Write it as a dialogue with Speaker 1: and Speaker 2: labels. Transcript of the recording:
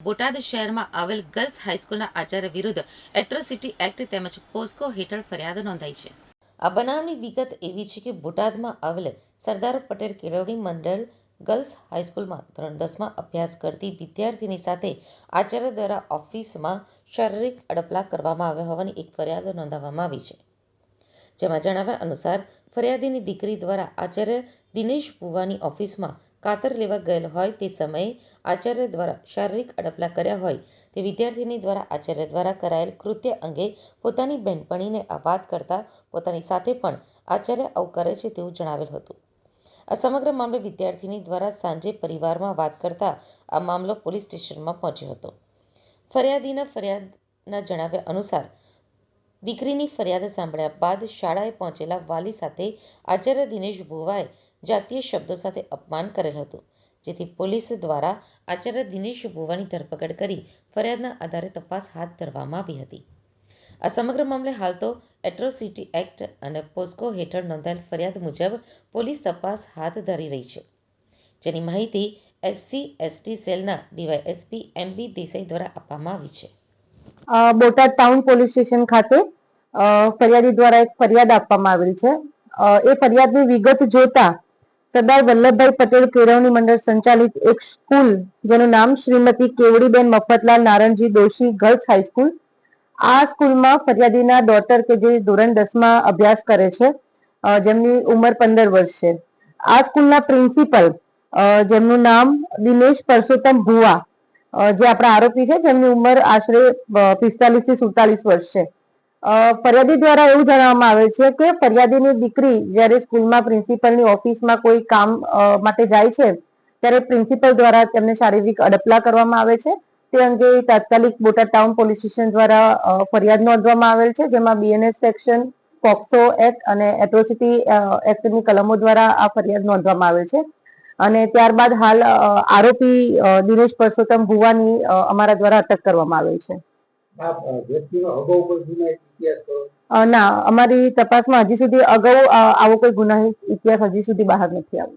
Speaker 1: બોટાદ શહેરમાં આવેલ ગર્લ્સ હાઈસ્કૂલના આચાર્ય વિરુદ્ધ એટ્રોસિટી એક્ટ તેમજ પોસ્કો હેઠળ ફરિયાદ નોંધાઈ છે. આ બનાવની વિગત એવી છે કે બોટાદમાં આવેલ સરદાર પટેલ કેળવણી મંડળ ગર્લ્સ હાઈસ્કૂલમાં ધોરણ દસમાં અભ્યાસ કરતી વિદ્યાર્થીની સાથે આચાર્ય દ્વારા ઓફિસમાં શારીરિક અડપલા કરવામાં આવ્યા હોવાની એક ફરિયાદ નોંધાવવામાં આવી છે. જેમાં જણાવ્યા અનુસાર ફરિયાદીની દીકરી દ્વારા આચાર્ય દિનેશ ભુવાની ઓફિસમાં કાતર લેવા ગયેલ હોય તે સમયે આચાર્ય દ્વારા શારીરિક અડપલા કર્યા હોય તે વિદ્યાર્થીની દ્વારા આચાર્ય દ્વારા કરાયેલ કૃત્ય અંગે પોતાની બહેનપણીને આ વાત કરતા પોતાની સાથે પણ આચાર્ય આવું કરે છે તેવું જણાવેલ હતું. આ સમગ્ર મામલે વિદ્યાર્થીની દ્વારા સાંજે પરિવારમાં વાત કરતા આ મામલો પોલીસ સ્ટેશનમાં પહોંચ્યો હતો. ફરિયાદીના ફરિયાદના જણાવ્યા અનુસાર, દીકરીની ફરિયાદ સાંભળ્યા બાદ શાળાએ પહોંચેલા વાલી સાથે આચાર્ય દિનેશ ભુવાએ જાતીય શબ્દો સાથે અપમાન કરેલ હતું. જેથી પોલીસ દ્વારા આચાર્ય દિનેશ ભુવાની ધરપકડ કરી ફરિયાદના આધારે તપાસ હાથ ધરવામાં આવી હતી. આ સમગ્ર મામલે હાલ તો એટ્રોસિટી એક્ટ અને પોસ્કો હેઠળ નોંધાયેલ ફરિયાદ મુજબ પોલીસ તપાસ હાથ ધરી રહી છે. જેની માહિતી એસસી, એસટી સેલના ડીવાયએસપી એમ બી દેસાઈ દ્વારા આપવામાં આવી છે.
Speaker 2: બોટાદ ટાઉન પોલીસ સ્ટેશન ખાતે ફરિયાદી દ્વારા એક ફરિયાદ આપવામાં આવેલ છે. એ ફરિયાદની વિગત જોતા સરદાર વલ્લભભાઈ પટેલ કેળવણી મંડળ સંચાલિત એક સ્કૂલ, જેનું નામ Shrimati Kevadiben Mafatlal Naranji Doshi girls high school આ સ્કૂલમાં ફરિયાદીના ડોટર કે જે ધોરણ દસમાં અભ્યાસ કરે છે જેમની ઉંમર પંદર વર્ષ છે. આ સ્કૂલના પ્રિન્સિપલ જેમનું નામ દિનેશ પરસોત્તમ ભુવા જે આપણા આરોપી છે, જેમની ઉંમર આશરે પિસ્તાલીસથી સુડતાલીસ વર્ષ છે. ફરિયાદી દ્વારા એવું જણાવવામાં આવે છે કે ફરિયાદીની દીકરી જ્યારે સ્કૂલમાં પ્રિન્સિપલની ઓફિસમાં કોઈ કામ માટે જાય છે, ત્યારે પ્રિન્સિપલ દ્વારા તેમને શારીરિક અડપલા કરવામાં આવે છે. તે અંગે તાત્કાલિક બોટાદ ટાઉન પોલીસ સ્ટેશન દ્વારા ફરિયાદ નોંધવામાં આવેલ છે, જેમાં બીએનએસ સેક્શન, પોક્સો એક્ટ અને એટ્રોસિટી એક્ટની કલમો દ્વારા આ ફરિયાદ નોંધવામાં આવેલ છે. અને ત્યારબાદ હાલ આરોપી દિનેશ પરસોત્તમ ભુવાની અમારા દ્વારા અટક કરવામાં આવેલ છે. ના, અમારી તપાસમાં હજી સુધી અગાઉ આવો કોઈ ગુનાહિત ઇતિહાસ હજી સુધી બહાર નથી આવ્યો.